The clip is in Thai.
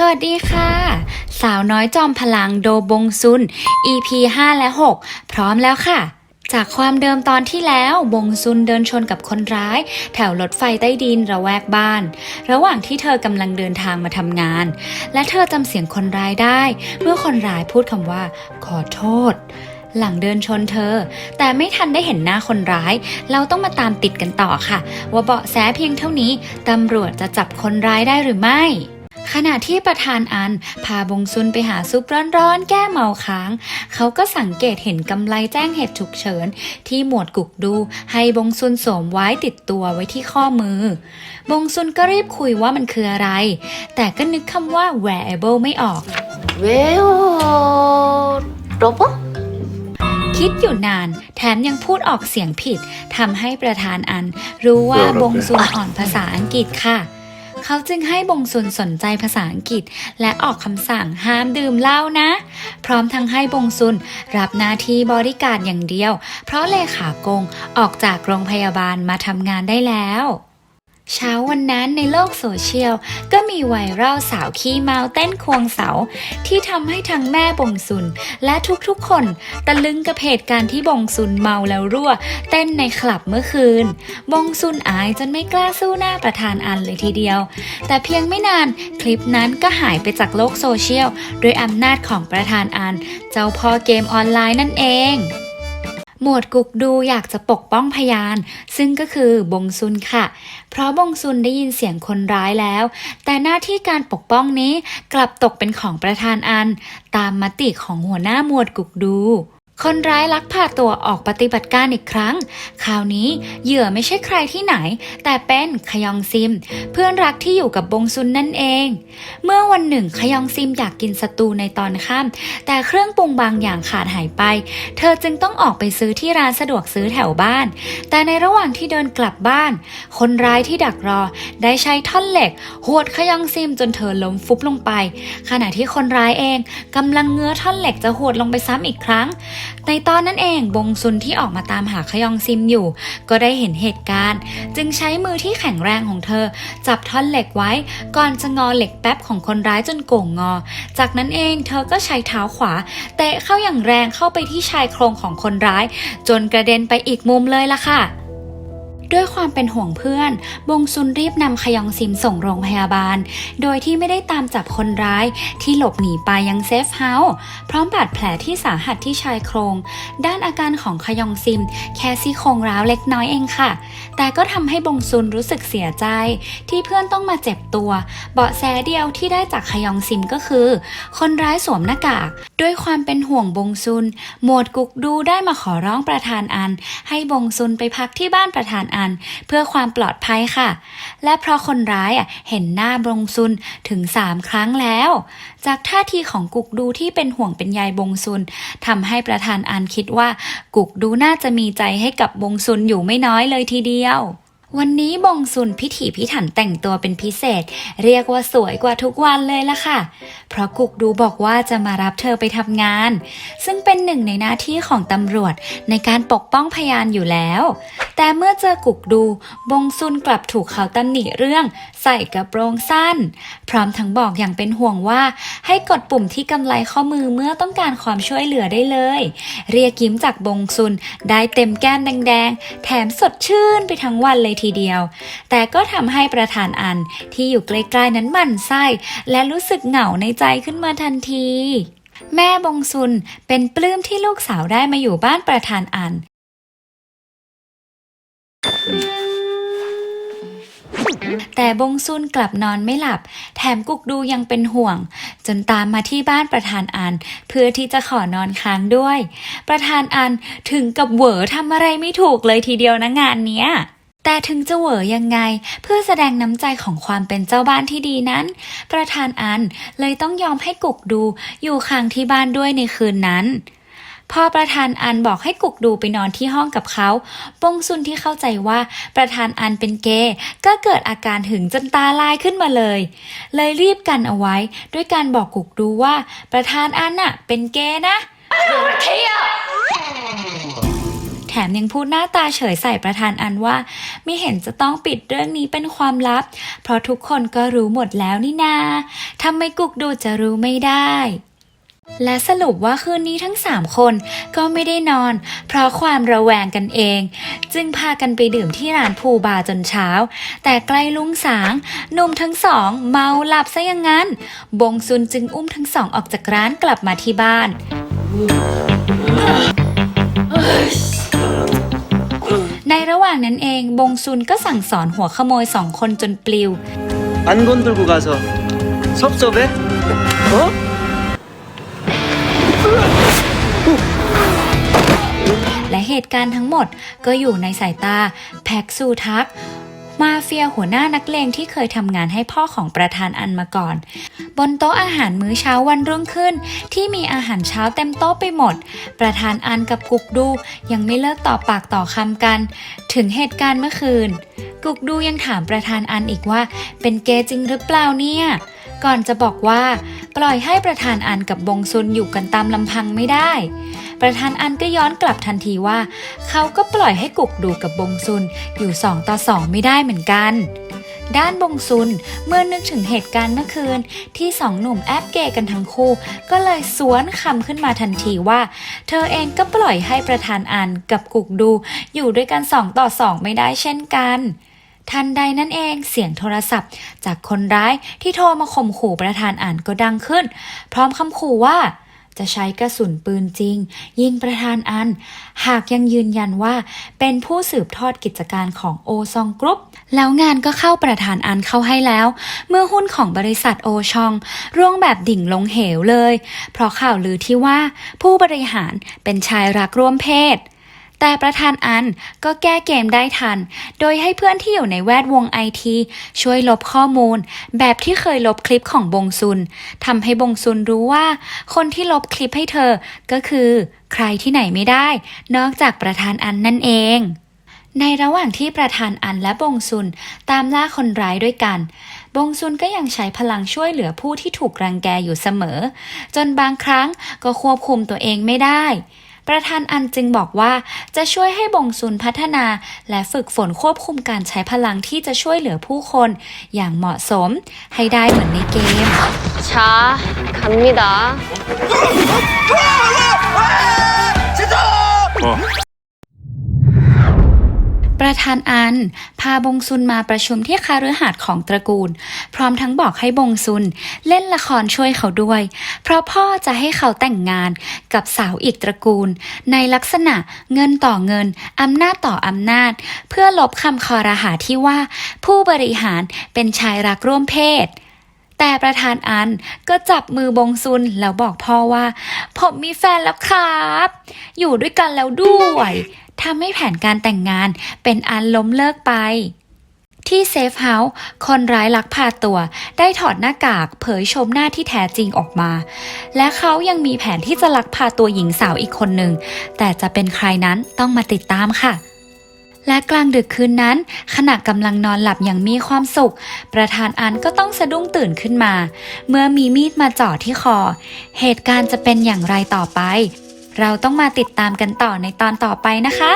สวัสดีค่ะ สาวน้อยจอมพลังโดบงซุน EP 5 และ 6 พร้อมแล้วค่ะ จากความเดิมตอนที่แล้วบงซุนเดินชนกับคนร้าย แถวรถไฟใต้ดินระแวกบ้าน ระหว่างที่เธอกำลังเดินทางมาทำงาน และเธอจำเสียงคนร้ายได้ เมื่อคนร้ายพูดคำว่า ขอโทษ หลังเดินชนเธอ แต่ไม่ทันได้เห็นหน้าคนร้าย เราต้องมาตามติดกันต่อค่ะ ว่าเบาะแสเพียงเท่านี้ตำรวจจะจับคนร้ายได้หรือไม่ ขณะที่ประธานอัน พาบงซุนไปหาซุปร้อนๆ แก้เมาค้าง เขาก็สังเกตเห็นกำไลแจ้งเหตุฉุกเฉิน ที่หมวดกุกดู ให้บงซุนสวมไว้ติดตัวไว้ที่ข้อมือ บงซุนก็รีบคุยว่ามันคืออะไร แต่ก็นึกคำว่า wearable ไม่ออก well รบคิดอยู่นาน แถมยังพูดออกเสียงผิดทำให้ประธานอัน รู้ว่าบงซุนอ่อนภาษาอังกฤษค่ะ เขาจึงให้บงซุนสนใจภาษาอังกฤษ และออกคำสั่งห้ามดื่มเหล้านะ พร้อมทั้งให้บงซุนรับหน้าที่บริการอย่างเดียว เพราะเลขากงออกจากโรงพยาบาลมาทำงานได้แล้ว เช้าวันนั้นในโลกโซเชียล ก็มีไวรัลสาวขี้เมาเต้นควงเสา ที่ทำให้ทั้งแม่บงซุน และทุกๆคนตะลึงกับเหตุการณ์ที่บงซุนเมาแล้วรั่ว เต้นในคลับเมื่อคืน บงซุนอายจนไม่กล้าสู้หน้าประธานอันเลยทีเดียว แต่เพียงไม่นานคลิปนั้นก็หายไปจากโลกโซเชียลด้วยอำนาจของประธานอัน เจ้าพ่อเกมออนไลน์นั่นเอง หมวดกุกดูอยากจะปกป้องพยาน ซึ่งก็คือบงซุนค่ะ เพราะบงซุนได้ยินเสียงคนร้ายแล้ว แต่หน้าที่การปกป้องนี้กลับตกเป็นของประธานอัน ตามมติของหัวหน้าหมวดกุกดู คนร้ายลักพาตัวออกปฏิบัติการอีกครั้ง คราวนี้เหยื่อไม่ใช่ใครที่ไหน แต่เป็นขยองซิม เพื่อนรักที่อยู่กับบงซุนนั่นเอง เมื่อวันหนึ่งขยองซิมอยากกินสตูในตอนค่ำแต่เครื่องปรุงบางอย่างขาดหายไป เธอจึงต้องออกไปซื้อที่ร้านสะดวกซื้อแถวบ้าน แต่ในระหว่างที่เดินกลับบ้าน คนร้ายที่ดักรอ ได้ใช้ท่อนเหล็กหวดขยองซิมจนเธอล้มฟุบลงไป ขณะที่คนร้ายเองกำลังเงื้อท่อนเหล็กจะหวดลงไปซ้ำอีกครั้งในตอนนั้นเองบงซุนที่ออกมาตามหาขยองซิมอยู่ ก็ได้เห็นเหตุการณ์ จึงใช้มือที่แข็งแรงของเธอ จับท่อนเหล็กไว้ ก่อนจะงอเหล็กแป๊บของคนร้ายจนโก่งงอ จากนั้นเองเธอก็ใช้เท้าขวาเตะเข้าอย่างแรงเข้าไปที่ชายโครงของคนร้าย จนกระเด็นไปอีกมุมเลยล่ะค่ะ ด้วยความเป็นห่วงเพื่อน บงซุนรีบนำขยองซิมส่งโรงพยาบาล โดยที่ไม่ได้ตามจับคนร้าย ที่หลบหนีไปยังเซฟเฮาส์พร้อมบาดแผลที่สาหัสที่ชายโครง ด้านอาการของขยองซิม แค่ซี่โครงร้าวเล็กน้อยเองค่ะ แต่ก็ทำให้บงซุนรู้สึกเสียใจ ที่เพื่อนต้องมาเจ็บตัว เบาะแสเดียวที่ได้จากขยองซิมก็คือ คนร้ายสวมหน้ากาก ด้วยความเป็นห่วงบงซุน หมวดกุกดูได้มาขอร้องประธานอัน ให้บงซุนไปพักที่บ้านประธานอัน เพื่อความปลอดภัยค่ะ และเพราะคนร้ายอะเห็นหน้าบงซุนถึงสามครั้งแล้ว จากท่าทีของกุกดูที่เป็นห่วงเป็นใยบงซุนทำให้ประธานอันคิดว่ากุกดูน่าจะมีใจให้กับบงซุนอยู่ไม่น้อยเลยทีเดียววันนี้บงซุนพิถีพิถันแต่งตัวเป็นพิเศษ เรียกว่าสวยกว่าทุกวันเลยล่ะค่ะ เพราะกุกดูบอกว่าจะมารับเธอไปทำงาน ซึ่งเป็นหนึ่งในหน้าที่ของตำรวจในการปกป้องพยานอยู่แล้ว แต่เมื่อเจอกุกดู บงซุนกลับถูกเขาตำหนิเรื่อง ใส่กระโปรงสั้น พร้อมทั้งบอกอย่างเป็นห่วงว่า ให้กดปุ่มที่กำไลข้อมือเมื่อต้องการความช่วยเหลือได้เลย เรียกยิ้มจากบงซุนได้เต็มแก้มแดงๆ แถมสดชื่นไปทั้งวันเลยทีเดียว แต่ก็ทำให้ประธานอันที่อยู่ใกล้ๆนั้นหมั่นไส้ และรู้สึกเหงาในใจขึ้นมาทันทีแม่บงซุนเป็นปลื้มที่ลูกสาวได้มาอยู่บ้านประธานอัน แต่บงซุนกลับนอนไม่หลับ แถมกุกดูยังเป็นห่วง จนตามมาที่บ้านประธานอัน เพื่อที่จะขอนอนค้างด้วย ประธานอันถึงกับเหวอทำอะไรไม่ถูกเลยทีเดียวนะงานเนี้ยแต่ถึงจะเหวอยังไง เพื่อแสดงน้ำใจของความเป็นเจ้าบ้านที่ดีนั้น ประธานอันเลยต้องยอมให้กุกดูอยู่ค้างที่บ้านด้วยในคืนนั้น พอประธานอันบอกให้กุกดูไปนอนที่ห้องกับเขาบงซุนที่เข้าใจว่าประธานอันเป็นเกย์ก็เกิดอาการหึงจนตาลายขึ้นมาเลย เลยรีบกันเอาไว้ ด้วยการบอกกุกดูว่า ประธานอันน่ะ เป็นเกย์นะแถมยังพูดหน้าตาเฉยใส่ประธานอันว่า ไม่เห็นจะต้องปิดเรื่องนี้เป็นความลับ เพราะทุกคนก็รู้หมดแล้วนี่นาทำไมกุกดูจะรู้ไม่ได้ และสรุปว่าคืนนี้ทั้งสามคนก็ไม่ได้นอน เพราะความระแวงกันเอง จึงพากันไปดื่มที่ร้านภูบาจนเช้า แต่ใกล้ลุงสางหนุ่มทั้งสองเมาหลับซะอย่างนั้น บงซุนจึงอุ้มทั้งสองออกจากร้านกลับมาที่บ้านในระหว่างนั้นเองบงซุนก็สั่งสอนหัวขโมยสองคนจนปลิวอันกนตุลกูกาโซซบซบเอ ตุการณ์ทั้งหมดก็อยู่ในสายตาแพ็กซูทัก มาเฟียหัวหน้านักเลงที่เคยทำงานให้พ่อของประธานอันมาก่อน บนโต๊ะอาหารมื้อเช้าวันรุ่งขึ้น ที่มีอาหารเช้าเต็มโต๊ะไปหมด ประธานอันกับกุกดูยังไม่เลิกต่อปากต่อคำกัน ถึงเหตุการณ์เมื่อคืน กุกดูยังถามประธานอันอีกว่า เป็นเกย์จริงหรือเปล่าเนี่ยก่อนจะบอกว่า ปล่อยให้ประธานอันกับบงซุนอยู่กันตามลำพังไม่ได้ ประธานอันก็ย้อนกลับทันทีว่า เขาก็ปล่อยให้กุกดูกับบงซุนอยู่สองต่อสองไม่ได้เหมือนกัน ด้านบงซุนเมื่อนึกถึงเหตุการณ์เมื่อคืน ที่สองหนุ่มแอบเกยกันทั้งคู่ ก็เลยสวนคำขึ้นมาทันทีว่า เธอเองก็ปล่อยให้ประธานอันกับกุกดูอยู่ด้วยกันสองต่อสองไม่ได้เช่นกันทันใดนั่นเองเสียงโทรศัพท์ จากคนร้ายที่โทรมาข่มขู่ประธานอ่านก็ดังขึ้น พร้อมคำขู่ว่า จะใช้กระสุนปืนจริง ยิงประธานอัน หากยังยืนยันว่าเป็นผู้สืบทอดกิจการของโอซองกรุ๊ปแล้วงานก็เข้าประธานอันเข้าให้แล้ว เมื่อหุ้นของบริษัทโอชอง ร่วงแบบดิ่งลงเหวเลย เพราะข่าวลือที่ว่าผู้บริหารเป็นชายรักร่วมเพศ แต่ประธานอันก็แก้เกมได้ทัน โดยให้เพื่อนที่อยู่ในแวดวงไอทีช่วยลบข้อมูล แบบที่เคยลบคลิปของบงซุนทำให้บงซุนรู้ว่า คนที่ลบคลิปให้เธอ ก็คือใครที่ไหนไม่ได้ นอกจากประธานอันนั่นเองในระหว่างที่ประธานอันและบงซุนตามล่าคนร้ายด้วยกัน บงซุนก็ยังใช้พลังช่วยเหลือผู้ที่ถูกรังแกอยู่เสมอ จนบางครั้งก็ควบคุมตัวเองไม่ได้ ประธานอันจึงบอกว่าจะช่วยให้บงซุนพัฒนา และฝึกฝนควบคุมการใช้พลังที่จะช่วยเหลือผู้คน อย่างเหมาะสม ให้ได้เหมือนในเกม 자, 갑니다. 어, ประธานอัน พาบงซุนมาประชุมที่คาฤหาสน์ของตระกูล พร้อมทั้งบอกให้บงซุนเล่นละครช่วยเขาด้วย เพราะพ่อจะให้เขาแต่งงานกับสาวอีกตระกูล ในลักษณะเงินต่อเงิน อำนาจต่ออำนาจ เพื่อลบคำคอรหาที่ว่าผู้บริหารเป็นชายรักร่วมเพศแต่ประธานอันก็จับมือบงซุนแล้วบอกพ่อว่า ผมมีแฟนแล้วครับ อยู่ด้วยกันแล้วด้วย ทำให้แผนการแต่งงานเป็นอันล้มเลิกไป ที่เซฟเฮาส์คนร้ายลักพาตัว ได้ถอดหน้ากากเผยชมหน้าที่แท้จริงออกมา และเขายังมีแผนที่จะลักพาตัวหญิงสาวอีกคนหนึ่ง แต่จะเป็นใครนั้นต้องมาติดตามค่ะและกลางดึกคืนนั้น ขณะกำลังนอนหลับอย่างมีความสุข ประธานอันก็ต้องสะดุ้งตื่นขึ้นมา เมื่อมีมีดมาจ่อที่คอ เหตุการณ์จะเป็นอย่างไรต่อไป เราต้องมาติดตามกันต่อในตอนต่อไปนะคะ